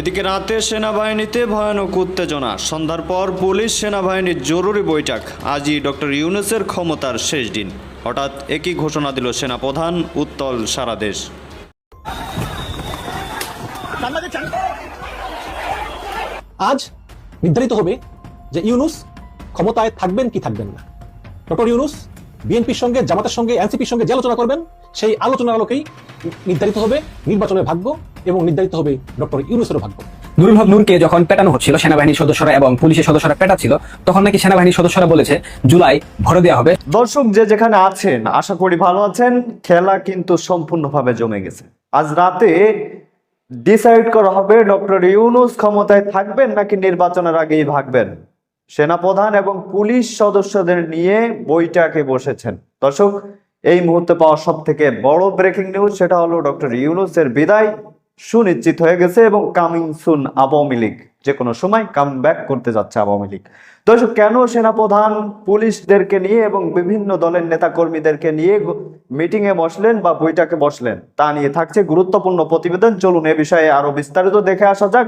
এদিকে রাতে সেনাবাহিনীতে ভয়ানক উত্তেজনা। সন্ধ্যার পর পুলিশ সেনাবাহিনীর জরুরি বৈঠক। আজই ডক্টর ইউনুসের ক্ষমতার শেষ দিন। হঠাৎ একই ঘোষণা দিল সেনাপ্রধান উত্তল সারা দেশ। আজ নির্ধারিত হবে যে ইউনুস ক্ষমতায় থাকবেন কি থাকবেন না। ডক্টর ইউনুস বিএনপির সঙ্গে, জামাতের সঙ্গে, এনসিপির সঙ্গে যে আলোচনা করবেন, সেই আলোচনার আলোকেই নির্ধারিত হবে নির্বাচনের ভাগ্য এবং নির্ধারিত হবে ডক্টর ইউনুসের ভাগ্য। নুরুল হক নূরকে যখন পেটানো হচ্ছিল সেনাবাহিনীর সদস্যরা এবং পুলিশের সদস্যরা পেটাচ্ছিল তখন নাকি সেনাবাহিনীর সদস্যরা বলেছে জুলাই ভরে দেওয়া হবে। দর্শক যে যেখানে আছেন আশা করি ভালো আছেন। খেলা কিন্তু সম্পূর্ণভাবে জমে গেছে। আজ রাতে ডিসাইড করা হবে ডক্টর ইউনুস ক্ষমতায় থাকবেন নাকি নির্বাচনের আগেই ভাগবেন? সেনাপ্রধান এবং পুলিশ সদস্যদের নিয়ে বইটাকে বসেছেন। দর্শক এই মুহূর্তে পাওয়া সব থেকে বড় ব্রেকিং নিউজ সেটা হলো ডক্টর ইউনুসের বিদায়। সুনিশ্চিত হয়ে গেছে এবং কামিং সুন আওয়ামী লীগ, যে কোনো সময় কাম ব্যাক করতে যাচ্ছে আওয়ামী লীগ। দর্শক কেন সেনাপ্রধান পুলিশদেরকে নিয়ে এবং বিভিন্ন দলের নেতা কর্মীদেরকে নিয়ে মিটিং এ বসলেন বা বইটাকে বসলেন, তা নিয়ে থাকছে গুরুত্বপূর্ণ প্রতিবেদন। চলুন এ বিষয়ে আরও বিস্তারিত দেখে আসা যাক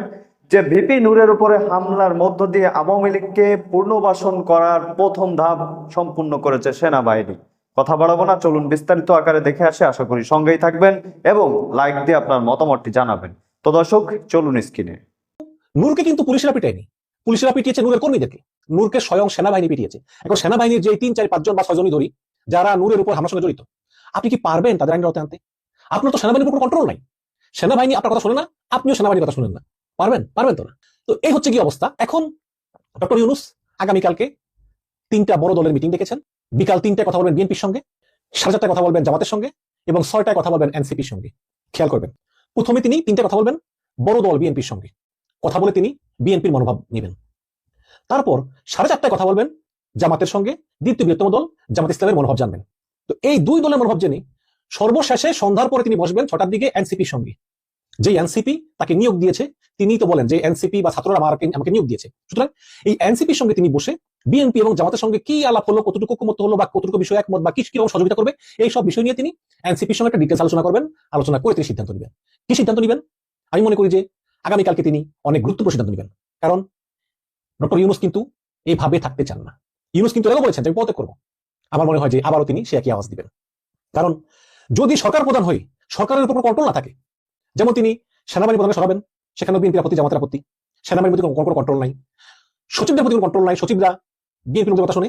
যে ভিপি নূরের উপরে হামলার মধ্য দিয়ে আওয়ামী লীগকে পুনর্বাসন করার প্রথম ধাপ সম্পূর্ণ করেছে সেনাবাহিনী। কথা বাড়াবো না, চলুন বিস্তারিত আকারে দেখে আসে, আশা করি সঙ্গেই থাকবেন এবং লাইক দিয়ে আপনার মতামতটি জানাবেন। তো দর্শক, চলুন স্ক্রিনে। নূরকে কিন্তু পুলিশেরা পিটায়নি। পুলিশেরা পিটিয়েছে নূরের কর্মীদেরকে। নূরকে স্বয়ং সেনাবাহিনী পিটিয়েছে। এখন সেনাবাহিনীর যে তিন, চার, পাঁচজন বা ছয়জনই ধরি, যারা নূরের উপর হামলার সঙ্গে জড়িত, আপনি কি পারবেন তাদের আইন আনতে? আপনার তো সেনাবাহিনীর উপর কন্ট্রোল নাই। সেনাবাহিনী আপনার কথা শোনে না, আপনিও সেনাবাহিনীর কথা শুনেন না। পারবেন? পারবেন তো না? তো এই হচ্ছে কি অবস্থা। এখন ডক্টর ইউনুস আগামীকালকে তিনটা বড় দলের মিটিং ডেকেছেন বিকাল তিনটায় কথা বলবেন বিএনপির সঙ্গে, সাড়ে চারটায় কথা বলবেন জামাতের সঙ্গে এবং ছয়টায় কথা বলবেন এনসিপির সঙ্গে। খেয়াল করবেন, প্রথমে তিনি তিনটা কথা বলবেন বড় দল বিএনপির সঙ্গে। কথা বলে তিনি বিএনপির মনোভাব নেবেন। তারপর সাড়ে চারটায় কথা বলবেন জামাতের সঙ্গে, দ্বিতীয় বৃহত্তম দল জামাত ইসলামের মনোভাব জানবেন। তো এই দুই দলের মনোভাব জেনে সর্বশেষে সন্ধ্যার পরে তিনি বসবেন ছটার দিকে এনসিপির সঙ্গে। যে এনসিপি তাকে নিয়োগ দিয়েছে, তিনি তো বলেন যে এনসিপি বা ছাত্ররা আমাকে আমাকে নিয়োগ দিয়েছে। সুতরাং এই এনসিপির সঙ্গে তিনি বসে বিএনপি এবং জামাতের সঙ্গে কি আলাপ হলো, কতটুকু ঐকমত্য হলো বা কতটুকু বিষয় একমত বা কি কীরকম সহযোগিতা করবে, এই সব বিষয় নিয়ে তিনি এনসিপির সঙ্গে একটা ডিটেলস আলোচনা করবেন, আলোচনা করে তিনি সিদ্ধান্ত নেবেন। কি সিদ্ধান্ত নেবেন? আমি মনে করি যে আগামীকালকে তিনি অনেক গুরুত্বপূর্ণ সিদ্ধান্ত নেবেন। কারণ ডক্টর ইউনুস কিন্তু এইভাবে থাকতে চান না। ইউনুস কিন্তু এরকম বলেছেন যে আমি পদত্যাগ করব। আমার মনে হয় যে আবারও তিনি সে একই আওয়াজ দিবেন। কারণ যদি সরকার প্রধান হয়ে সরকারের উপর কন্ট্রোল না থাকে যেমন তিনি সেনাবাহিনী প্রধানকে সরাবেন সেখানে বিএনপির আপত্তি, জামাতের আপত্তি। সেনাবাহিনীর প্রতি কোনো কন্ট্রোল নাই। সচিবদের প্রতি কোনো কন্ট্রোল নাই। সচিবরা বিএনপির কথা শোনে,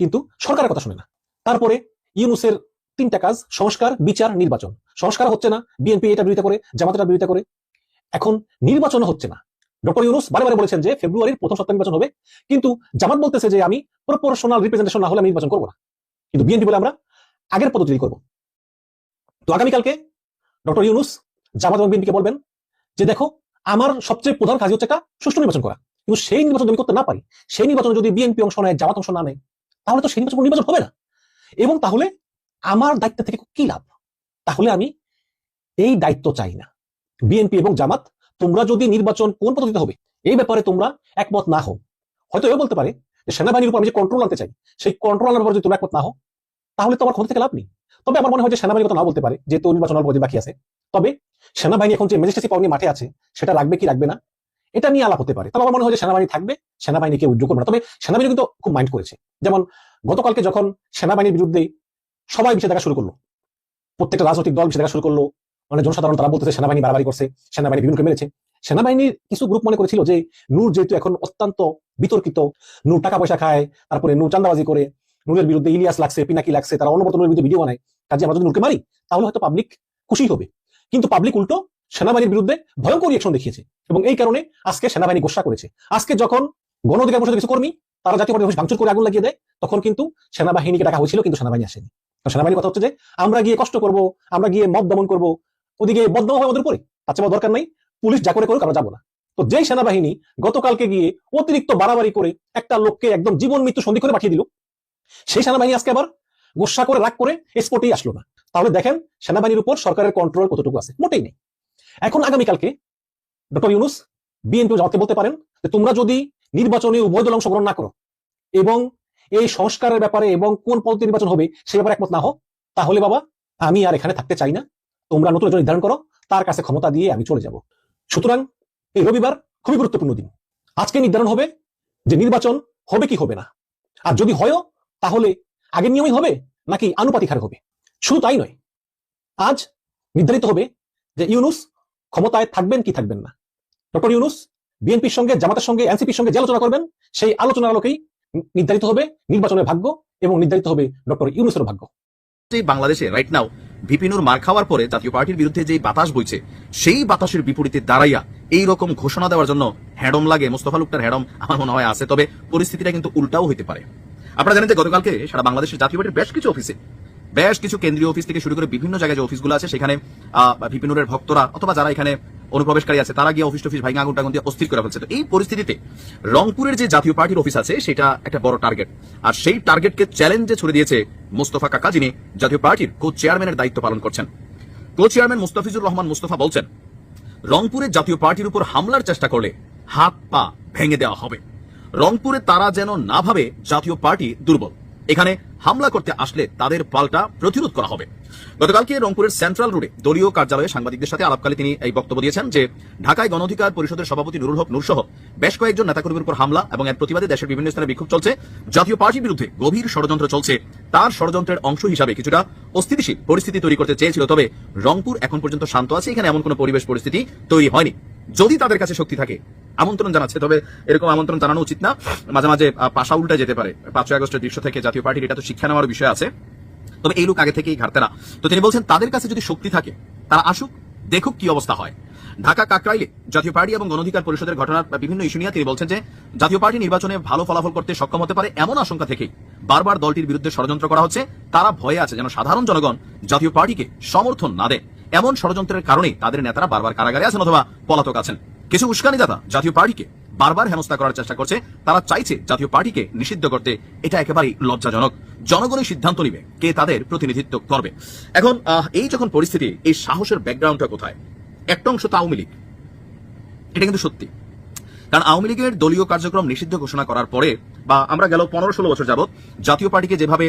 কিন্তু সরকারের কথা শোনে না। তারপরে ইউনুসের তিনটা কাজ, সংস্কার, বিচার, নির্বাচন। সংস্কার হচ্ছে না, বিএনপি এটা বিরোধিতা করে জামাতের বিরোধিতা করে। এখন নির্বাচন হচ্ছে না। ডক্টর ইউনুস বারে বারে বলেছেন যে ফেব্রুয়ারির প্রথম সপ্তাহে নির্বাচন হবে, কিন্তু জামাত বলতেছে যে আমি প্রপোর্শনাল রিপ্রেজেন্টেশন না হলে আমি নির্বাচন করব না। কিন্তু বিএনপি বলে আমরা আগের পদ্ধতি করব। তো আগামীকালকে ডক্টর ইউনুস জামাত এবং বিএনপিকে বলবেন যে দেখো, আমার সবচেয়ে প্রধান কাজ হচ্ছে একটা সুষ্ঠু নির্বাচন করা। কিন্তু সেই নির্বাচন যদি করতে না পারি, সেই নির্বাচনে যদি বিএনপি অংশ নেয়, জামাত অংশ না নেয়, তাহলে তো সেই নির্বাচন নির্বাচন হবে না। এবং তাহলে আমার দায়িত্ব থেকে কি লাভ? তাহলে আমি এই দায়িত্ব চাই না। বিএনপি এবং জামাত, তোমরা যদি নির্বাচন কোন পদ্ধতিতে হবে, এই ব্যাপারে তোমরা একমত না হও। হয়তো এও বলতে পারে যে সেনাবাহিনীর উপর আমি যে কন্ট্রোল আনতে চাই, সেই কন্ট্রোল আনার যদি তোমরা একমত না হও, তাহলে তো আমার ক্ষমতা থেকে লাভ নেই। তবে আমার মনে হয় যে সেনাবাহিনী কথা না বলতে পারে, যেহেতু নির্বাচন অল্প বাকি আছে। তবে সেনাবাহিনী এখন যে ম্যাজিস্ট্রেসি পাওয়া নিয়ে মাঠে আছে, সেটা রাখবে কি রাখবে না, এটা নিয়ে আলাপ হতে পারে। তবে আমার মনে হয় যে সেনাবাহিনী থাকবে সেনাবাহিনীকে উদ্যোগ করবে না। তবে সেনাবাহিনী কিন্তু খুব মাইন্ড করেছে। যেমন গতকালকে যখন সেনাবাহিনীর বিরুদ্ধে সবাই বিষয় দেখা শুরু করল, প্রত্যেকটা রাজনৈতিক দল বিষয় দেখা শুরু করল মানে জনসাধারণ তারা বলতেছে সেনাবাহিনী বাড়াবাড়ি করছে, সেনাবাহিনী বিভিন্নকে মেরেছে। সেনাবাহিনীর কিছু গ্রুপ মনে করেছিল যে নূর যেহেতু এখন অত্যন্ত বিতর্কিত, নূর টাকা পয়সা খায়, তারপরে নূর চান্দাবাজি করে, নূরের বিরুদ্ধে ইলিয়াস লাগছে, পিনাকি লাগছে, তারা অন্য নূরের বিরুদ্ধে ভিডিও বানায়, কাজে আমরা যদি নূরকে মারি, তাহলে হয়তো পাবলিক খুশি হবে। কিন্তু পাবলিক উল্টো সেনাবাহিনীর বিরুদ্ধে ভয়ঙ্কর রিয়েকশন দেখিয়েছে এবং এই কারণে আজকে সেনাবাহিনী গোসা করেছে। আজকে যখন গণ অধিকার পরিষদের কিছু কর্মী, তারা জাতীয় পার্টি ভাঙচুর করে আগুন লাগিয়ে দেয়, তখন কিন্তু সেনাবাহিনীকে ডাকা হয়েছিল, কিন্তু সেনাবাহিনী আসেনি। সেনাবাহিনীর কথা হচ্ছে যে, আমরা গিয়ে কষ্ট করব, আমরা গিয়ে মদ দমন করব, ওদিকে বদনাম হয় আমাদের উপরে তার চেয়ে দরকার নাই, পুলিশ যা করে করুক, আমরা যাব না। তো যেই সেনাবাহিনী গতকালকে গিয়ে অতিরিক্ত বাড়াবাড়ি করে একটা লোককে একদম জীবন মৃত্যু সন্ধি করে পাঠিয়ে দিল, সেই সেনাবাহিনী আজকে আবার গোসা করে, রাগ করে স্পটেই আসলো না। তাহলে দেখেন সেনাবাহিনীর উপর সরকারের কন্ট্রোল কতটুকু আছে? মোটেই নেই। এখন আগামীকালকে ডক্টর ইউনুস, বিএনপি জামাতকে বলতে পারেন যে তোমরা যদি নির্বাচনে উভয় দল অংশগ্রহণ না করো এবং এই সংস্কারের ব্যাপারে এবং কোন পদ্ধতি নির্বাচন হবে সে ব্যাপারে একমত না হোক তাহলে বাবা আমি আর এখানে থাকতে চাই না। তোমরা নতুন একজন নির্ধারণ করো, তার কাছে ক্ষমতা দিয়ে আমি চলে যাব। সুতরাং এই রবিবার খুবই গুরুত্বপূর্ণ দিন। আজকে নির্ধারণ হবে যে নির্বাচন হবে কি হবে না। আর যদি হয়ও, তাহলে আগের নিয়মই হবে নাকি আনুপাতিক হারে হবে? শুধু তাই নয়, আজ নির্ধারিত হবে যে ইউনুস ক্ষমতায় থাকবেন কি থাকবেন না। ডক্টর ইউনুস বিএনপির সঙ্গে, জামাতের সঙ্গে, এনসিপির সঙ্গে যে আলোচনা করবেন, সেই আলোচনার আলোকেই নির্ধারিত হবে নির্বাচনের ভাগ্য এবং নির্ধারিত হবে ডক্টর ইউনুসের ভাগ্য। বাংলাদেশে রাইট নাও ভিপিনুর মার খাওয়ার পরে জাতীয় পার্টির বিরুদ্ধে যে বাতাস বইছে, সেই বাতাসের বিপরীতে দাঁড়াইয়া এই রকম ঘোষণা দেওয়ার জন্য হ্যাডম লাগে, মোস্তফা লুকটার হ্যাডম আমার মনে হয় আছে, তবে পরিস্থিতিটা কিন্তু উল্টাও হইতে পারে। আপনারা জানেন যে গতকালকে সারা বাংলাদেশের জাতীয় পার্টির বেশ কিছু অফিসে বেশ কিছু কেন্দ্রীয় অফিস থেকে শুরু করে বিভিন্ন জায়গায় যে অফিসগুলো আছে, সেখানে ভিপিনুরের ভক্তরা অথবা যারা এখানে অনুপ্রবেশকারী আছে, তারা গিয়ে অফিস টফিস ভাইঙ্গা আগুন টাগুন দিয়ে অস্থির করে ফেলছে। তো এই পরিস্থিতিতে রংপুরের যে জাতীয় পার্টির অফিস আছে, সেটা একটা বড় টার্গেট আর সেই টার্গেটকে চ্যালেঞ্জে ছুড়ে দিয়েছে মোস্তফা কাকা, যিনি জাতীয় পার্টির কো চেয়ারম্যানের দায়িত্ব পালন করছেন। কো চেয়ারম্যান মুস্তাফিজুর রহমান মুস্তফা বলছেন রংপুরের জাতীয় পার্টির উপর হামলার চেষ্টা করলে হাত পা ভেঙে দেওয়া হবে। রংপুরে তারা যেন না ভাবে জাতীয় পার্টি দুর্বল। এখানে হামলা করতে আসলে তাদের পাল্টা প্রতিরোধ করা হবে। গতকালকে রংপুরের সেন্ট্রাল রোডে দলীয় কার্যালয়ে সাংবাদিকদের সাথে আলাপকালে তিনি এই বক্তব্য দিয়েছেন যে, ঢাকায় গণঅধিকার পরিষদের সভাপতি নুরুল হক নূর সহ বেশ কয়েকজন নেতাকর্মীর উপর হামলা এবং এর প্রতিবাদে দেশের বিভিন্ন স্থানে বিক্ষোভ চলছে। জাতীয় পার্টির বিরুদ্ধে গভীর ষড়যন্ত্র চলছে। তার ষড়যন্ত্রের অংশ হিসাবে কিছুটা অস্থিতিশীল পরিস্থিতি তৈরি করতে চেয়েছিল, তবে রংপুর এখন পর্যন্ত শান্ত আছে। এখানে এমন কোনো পরিবেশ পরিস্থিতি তৈরি হয়নি। যদি তাদের কাছে শক্তি থাকে, আমন্ত্রণ জানাচ্ছে, তবে এরকম আমন্ত্রণ জানানো উচিত না। মাঝে মাঝে পাশা উল্টা যেতে পারে। পাঁচই আগস্টের দৃশ্য থেকে জাতীয় পার্টির এটা তো শিক্ষা নেওয়ার বিষয় আছে। তবে এই লোক আগে থেকেই ঘাটতে না। তো তিনি বলছেন, তাদের কাছে যদি শক্তি থাকে, তারা আসুক, দেখুক কি অবস্থা হয়। ঢাকা কাকরাইলে জাতীয় পার্টি এবং গণঅধিকার পরিষদের ঘটনার বিভিন্ন ইস্যু নিয়ে তিনি বলছেন যে, জাতীয় পার্টি নির্বাচনে ভালো ফলাফল করতে সক্ষম হতে পারে এমন আশঙ্কা থেকেই বারবার দলটির বিরুদ্ধে ষড়যন্ত্র করা হচ্ছে। তারা ভয়ে আছে যেন সাধারণ জনগণ জাতীয় পার্টিকে সমর্থন না দেয়। এমন ষড়যন্ত্রের কারণে তাদের নেতারা বারবার কারাগারে আছেন অথবা পলাতক আছেন। কিছু উস্কানিদাতা জাতীয় পার্টিকে বারবার হেনস্থা করার চেষ্টা করছে। তারা চাইছে জাতীয় পার্টিকে নিষিদ্ধ করতে। এটা একেবারেই লজ্জাজনক। জনগণই সিদ্ধান্ত নিবে কে তাদের প্রতিনিধিত্ব করবে। এখন এই যখন পরিস্থিতি, এই সাহসের ব্যাকগ্রাউন্ডটা কোথায়? একটা অংশ তো আওয়ামী লীগ। এটা কিন্তু সত্যি। কারণ আওয়ামী লীগের দলীয় কার্যক্রম নিষিদ্ধ ঘোষণা করার পরে বা আমরা গেল পনেরো ষোলো বছর যাবত জাতীয় পার্টিকে যেভাবে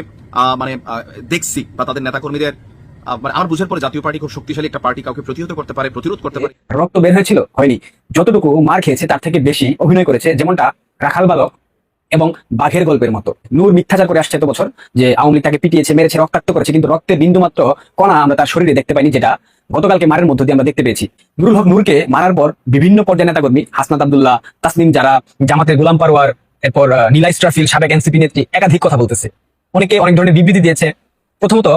মানে দেখছি বা তাদের নেতাকর্মীদের আমার বুঝার পরে জাতীয় পার্টি খুব শক্তিশালী একটা পার্টি কাউকে প্রতিহত করতে পারে, প্রতিরোধ করতে পারে। রক্ত বের হয়েছিল? হয়নি। যতটুকু মার খেয়েছে, তার থেকে বেশি অভিনয় করেছে যেমনটা রাখাল বালক এবং বাঘের গল্পের মতো। নূর মিথ্যাচার করে আসছে এত বছর যে আওয়ামী লীগ তাকে পিটিয়েছে, মেরেছে, রক্তাক্ত করেছে, কিন্তু রক্তের বিন্দুমাত্র কণা আমরা তার শরীরে দেখতে পাইনি, যেটা গতকালকে মারের মধ্য দিয়ে আমরা দেখতে পেয়েছি। নুরুল হক নূরকে মারার পর বিভিন্ন পর্যায়ে নেতাকর্মী হাসনাত আবদুল্লাহ, তাসনিম যারা জামাতের গোলাম পারওয়ার এরপর নীলা ইস্ট্রাফিল সাবেক এনসিপি নেত্রী একাধিক কথা বলতেছে। অনেকে অনেক ধরনের বিবৃতি দিয়েছে। প্রথমত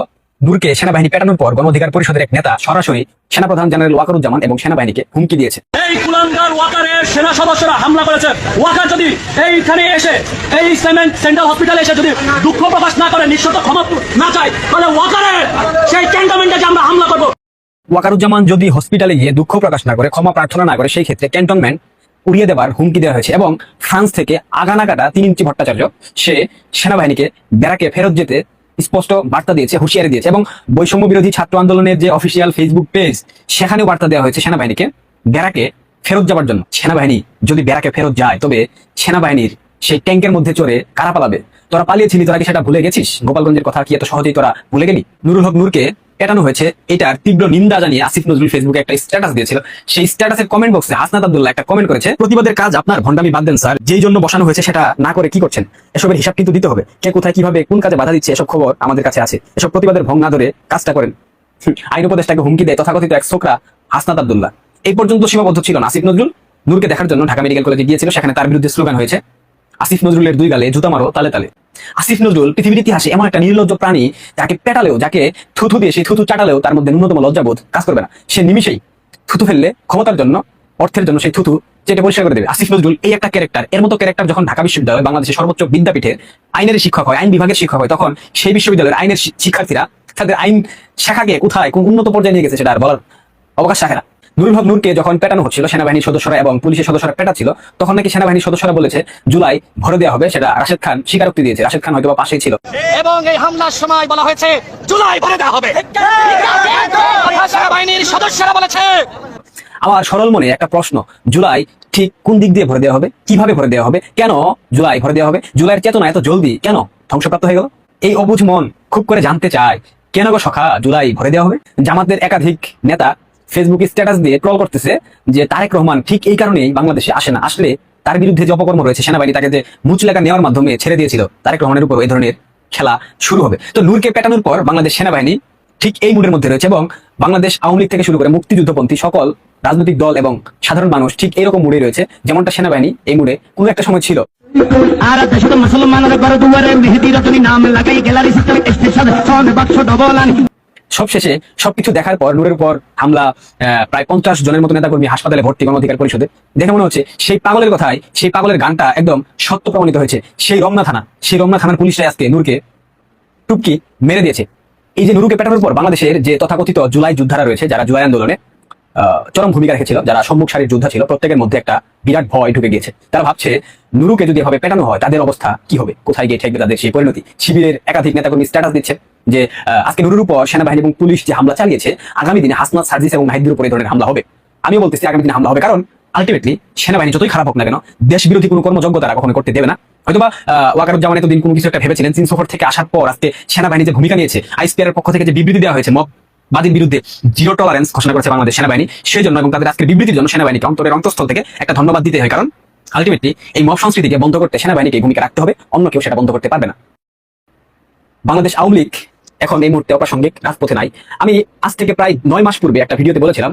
নূরকে সেনাবাহিনী পেটানোর পর গণ অধিকার পরিষদের এক নেতা সরাসরি সেনাপ্রধান জেনারেল ওয়াকারুজ্জামান এবং সেনাবাহিনীকে হুমকি দিয়েছে। এই কুলাঙ্গার ওয়াকারের সেনা সদস্যরা হামলা করেছে। ওয়াকার যদি এইখানে এসে এই ইসলামেন্ট সেন্ট্রাল হসপিটালে এসে যদি দুঃখ প্রকাশ না করে নিঃশত ক্ষমা না চায় তাহলে ওয়াকারের সেই ক্যান্টনমেন্টে যে আমরা হামলা করব। ওয়াকারুজ্জামান যদি হসপিটালে গিয়ে দুঃখ প্রকাশ না করে ক্ষমা প্রার্থনা না করে সেই ক্ষেত্রে ক্যান্টনমেন্ট উড়িয়ে দেওয়ার হুমকি দেওয়া হয়েছে এবং ফ্রান্স থেকে আগানা কাটা তিন ইঞ্চি ভট্টাচার্য সে সেনাবাহিনীকে ব্যারাকে ফেরত যেতে স্পষ্ট বার্তা দিয়েছে, হুঁশিয়ারি দিয়েছে এবং বৈষম্য বিরোধী ছাত্র আন্দোলনের যে অফিসিয়াল ফেসবুক পেজ সেখানেও বার্তা দেওয়া হয়েছে সেনাবাহিনীকে। ব্যারাকে ফেরত যাবার জন্য। সেনাবাহিনী যদি ব্যারাকে ফেরত যায়, তবে সেনাবাহিনীর সেই ট্যাঙ্কের মধ্যে চড়ে কারা পালাবে? তোরা পালিয়েছিলি, তোরা কি সেটা ভুলে গেছিস? গোপালগঞ্জের কথা কি এত সহজেই তোরা ভুলে গেলি? নুরুল হক নূরকে পেটানো হয়েছে, এটার তীব্র নিন্দা জানিয়ে আসিফ নজরুল ফেসবুকে একটা স্ট্যাটাস দিয়েছিল। সেই স্ট্যাটাসের কমেন্ট বক্সে হাসনাত আব্দুল্লাহ একটা কমেন্ট করেছে, প্রতিবাদের কাজ আপনার ভন্ডামি বাদ দেন স্যার যেই জন্য বসানো হয়েছে সেটা না করে কি করছেন? এসবের হিসাব কিন্তু দিতে হবে। কে কোথায় কীভাবে, কোন কাজে বাধা দিচ্ছে, এসব খবর আমাদের কাছে আছে। এসব প্রতিবাদের ভং না ধরে কাজটা করেন। আইন উপদেষ্টাকে হুমকি দেয় তথাকথিত এক ছোকরা হাসনাত আব্দুল্লাহ। এই পর্যন্ত সীমাবদ্ধ ছিল না আসিফ নজরুল। নূরকে দেখার জন্য ঢাকা মেডিকেল কলেজে গিয়েছিল, সেখানে তার বিরুদ্ধে স্লোগান হয়েছে আসিফ নজরুলের দুই গালে জুতা মারো তালে তালে। আসিফ নজরুল পৃথিবীর ইতিহাসে এমন একটা নির্লজ্জ প্রাণী, যাকে পেটালেও, যাকে থুথু দিয়ে সেই থুথু চাটালেও তার মধ্যে ন্যূনতম লজ্জাবোধ কাজ করবে না। সে নিমিশেই থুতু ফেললে ক্ষমতার জন্য, অর্থের জন্য সেই থুতু চেটে পরিষ্কার করে দেবে। আসিফ নজরুল এই একটা ক্যারেক্টার এর মতো ক্যারেক্টার যখন ঢাকা বিশ্ববিদ্যালয়, বাংলাদেশের সর্বোচ্চ বিদ্যাপীঠের আইনের শিক্ষক হয়, আইন বিভাগের শিক্ষক হয়, তখন সেই বিশ্ববিদ্যালয়ের আইনের শিক্ষার্থীরা তাদের আইন শাখাকে কোথায়, কোন উন্নত পর্যায়ে নিয়ে গেছে সেটা আর বলার অবকাশ রাখে নুরুল হক নূরকে যখন পেটানো হচ্ছিল সেনাবাহিনীর সদস্যরা এবং পুলিশের সদস্যরা পেটাচ্ছিল তখন নাকি সেনাবাহিনীর সদস্যরা বলেছে জুলাই ভরে দেওয়া হবে সেটা রাশেদ খান স্বীকারোক্তি দিয়েছে। রাশেদ খান হয়তো পাশেই ছিল। এবং এই হামলার সময় বলা হয়েছে জুলাই ভরে দেওয়া হবে। সেনাবাহিনীর সদস্যরা বলেছে আমার সরল মনে একটা প্রশ্ন জুলাই ঠিক কোন দিক দিয়ে ভরে দেওয়া হবে? কীভাবে ভরে দেওয়া হবে? কেন জুলাই ভরে দেওয়া হবে? জুলাইয়ের চেতনা এত জলদি? কেন ধ্বংসপ্রাপ্ত হয়ে গেল? এই অবুঝ মন খুব করে জানতে চায় কেন গো সখা জুলাই ভরে দেওয়া হবে? জামাতের একাধিক নেতা ফেসবুকে স্ট্যাটাস দিয়ে ট্রল করতেছে যে তারেক রহমান ঠিক এই কারণেই বাংলাদেশে আসে না। আসলে তার বিরুদ্ধে যে অপকর্ম রয়েছে সেনাবাহিনী তাকে যে মুচলেখা নেওয়ার মাধ্যমে ছেড়ে দিয়েছিল, তারেক রহমানের উপর এই ধরনের খেলা শুরু হবে। তো নূরকে পেটানোর পর বাংলাদেশ সেনাবাহিনী ঠিক এই মুডের মধ্যে রয়েছে এবং বাংলাদেশ আওয়ামী লীগ থেকে শুরু করে মুক্তিযুদ্ধপন্থী সকল রাজনৈতিক দল এবং সাধারণ মানুষ ঠিক এরকম মুডে রয়েছে যেমনটা সেনাবাহিনী এই মুডে কোনো একটা সময় ছিল। আর মুসলমানের সবশেষে সবকিছু দেখার পর, নূরের উপর হামলা প্রায় পঞ্চাশ জনের মতো নেতা কর্মী হাসপাতালে ভর্তি গণঅধিকার পরিষদে। দেখে মনে হচ্ছে সেই পাগলের কথায়, সেই পাগলের গানটা একদম সত্য প্রমাণিত হয়েছে। সেই রমনা থানা, সেই রমনা থানার পুলিশরা আজকে নূরকে টুপকি মেরে দিয়েছে। এই যে নুরুকে পেটানোর পর বাংলাদেশের যে তথাকথিত জুলাই যুদ্ধারা রয়েছে, যারা জুলাই আন্দোলনে চরম ভূমিকা রেখেছিল যারা সম্মুখ সারির যোদ্ধা ছিল প্রত্যেকের মধ্যে একটা বিরাট ভয় ঢুকে গিয়েছে। তারা ভাবছে নুরুকে যদি এভাবে পেটানো হয় তাদের অবস্থা কি হবে? কোথায় গিয়ে ঠেকবে তাদের সেই পরিণতি? শিবিরের একাধিক নেতাকর্মী স্ট্যাটাস দিচ্ছে যে আজকে নুরুর উপর সেনাবাহিনী এবং পুলিশ যে হামলা চালিয়েছে আগামী দিনে হাসনাত সার্জিস এবং নাহিদের উপর ধরনের হামলা হবে। আমিও বলতেছি আগামী দিনে হামলা হবে কারণ আলটিমেটলি সেনাবাহিনী যতই খারাপ হোক না কেন দেশ বিরোধী কোনো কর্মযোগ্য তারা কখনো করতে দেবে না। হয়তোবা আহ, ওয়াকারুজ্জামান এতদিন কোনো কিছু একটা ভেবেছিলেন চীন সফর থেকে আসার পর আজকে সেনাবাহিনী যে ভূমিকা নিয়েছে আইসপিআর পক্ষ থেকে যে বিবৃতি দেওয়া হয়েছে মব বাদীর বিরুদ্ধে জিরো টলারেন্স ঘোষণা করেছে বাংলাদেশ সেনাবাহিনী। সেই জন্য এবং তাদের আজকের বিবৃতির জন্য সেনাবাহিনীকে অন্তরের অন্তঃস্থল থেকে একটা ধন্যবাদ দিতে হয়, কারণ আলটিমেটলি এই মব সংস্কৃতিকে বন্ধ করতে সেনাবাহিনীকে ভূমিকা রাখতে হবে, অন্য কেউ সেটা বন্ধ করতে পারবে না। বাংলাদেশ আওয়ামী লীগ এখন এই মুহূর্তে অপ্রাসঙ্গিক রাজপথে নাই। আমি আজ থেকে প্রায় নয় মাস পূর্বে একটা ভিডিওতে বলেছিলাম,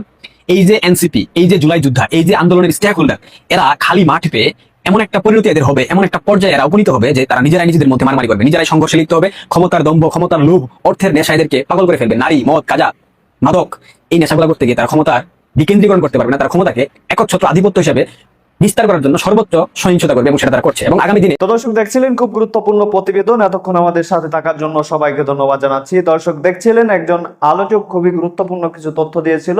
এই যে এনসিপি এই যে জুলাই যুদ্ধা, এই যে আন্দোলনের স্টেক হোল্ডার এরা খালি মাঠ পেয়ে এমন একটা পরিণতি এদের হবে, এমন একটা পর্যায়ে এরা উপনীত হবে যে তারা নিজেরাই নিজেদের মধ্যে মারামারি করবে, নিজেরাই সংঘর্ষে লিপ্ত হবে, ক্ষমতার দম্ভ, ক্ষমতার লোভ, অর্থের নেশা এদেরকে পাগল করে ফেলবে, নারী, মদ কাজা মাদক, এই নেশাগুলো করতে গিয়ে তারা ক্ষমতার বিকেন্দ্রীকরণ করতে পারবে না, তারা ক্ষমতাকে একচ্ছত্র আধিপত্য হিসেবে বিস্তার করার জন্য সর্বোচ্চ সহিংসতা করবে এবং সেটা তারা করছে এবং আগামী দিনে তো দর্শক দেখছিলেন খুব গুরুত্বপূর্ণ প্রতিবেদন, এতক্ষণ আমাদের সাথে থাকার জন্য সবাইকে ধন্যবাদ জানাচ্ছি। দর্শক দেখছিলেন একজন আলোচক, খুবই গুরুত্বপূর্ণ কিছু তথ্য দিয়েছিল।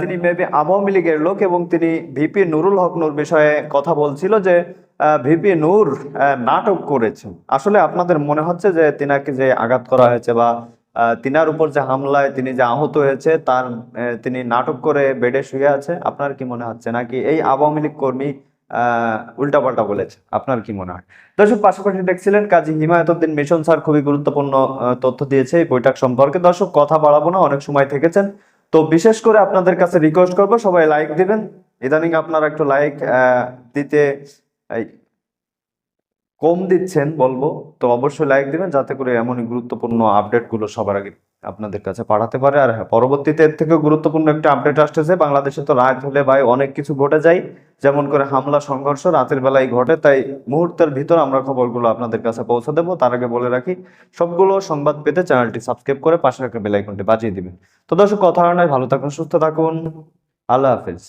তিনি মেবি আওয়ামী লীগের লোক এবং তিনি ভিপি নুরুল হক নুর বিষয়ে কথা বলছিল যে ভিপি নূর নাটক করেছেন। আসলে আপনাদের মনে হচ্ছে যে তিনাকে যে আঘাত করা হয়েছে বা তিনার উপর যে হামলায় তিনি যে আহত হয়েছে, তার তিনি নাটক করে বেডে শুয়ে আছে, আপনার কি মনে হচ্ছে? নাকি এই আওয়ামী লীগ কর্মী উল্টাপাল্টা বলেছে? আপনার কি মনে হয়? দর্শক, পাশাপাশি দেখছিলেন কাজী হিমায়তুদ্দিন মিশন স্যার খুবই গুরুত্বপূর্ণ তথ্য দিয়েছে এই বইটার সম্পর্কে। দর্শক, কথা বাড়াবো না, অনেক সময় থেকেছেন। তো বিশেষ করে আপনাদের কাছে রিকোয়েস্ট করব, সবাই লাইক দিবেন। ইদানিং আপনারা একটু লাইক দিতে কম দিচ্ছেন বলব, তো অবশ্যই লাইক দিবেন যাতে করে এমনই গুরুত্বপূর্ণ আপডেটগুলো সবার আগে আপনাদের কাছে পাঠাতে পারে। আর হ্যাঁ পরবর্তীতে এর থেকে গুরুত্বপূর্ণ একটা আপডেট আসতেছে, বাংলাদেশে তো রাত হলে ভাই অনেক কিছু ঘটে যায়, যেমন করে হামলা, সংঘর্ষ, রাতের বেলায় ঘটে, তাই মুহূর্তের ভিতর আমরা খবরগুলো আপনাদের কাছে পৌঁছে দেবো। তার আগে বলে রাখি, সবগুলো সংবাদ পেতে চ্যানেলটি সাবস্ক্রাইব করে পাশে রাখা বেল আইকনটি বাজিয়ে দিবেন। তো দর্শক, কথা নয় ভালো থাকুন, সুস্থ থাকুন, আল্লাহ হাফেজ।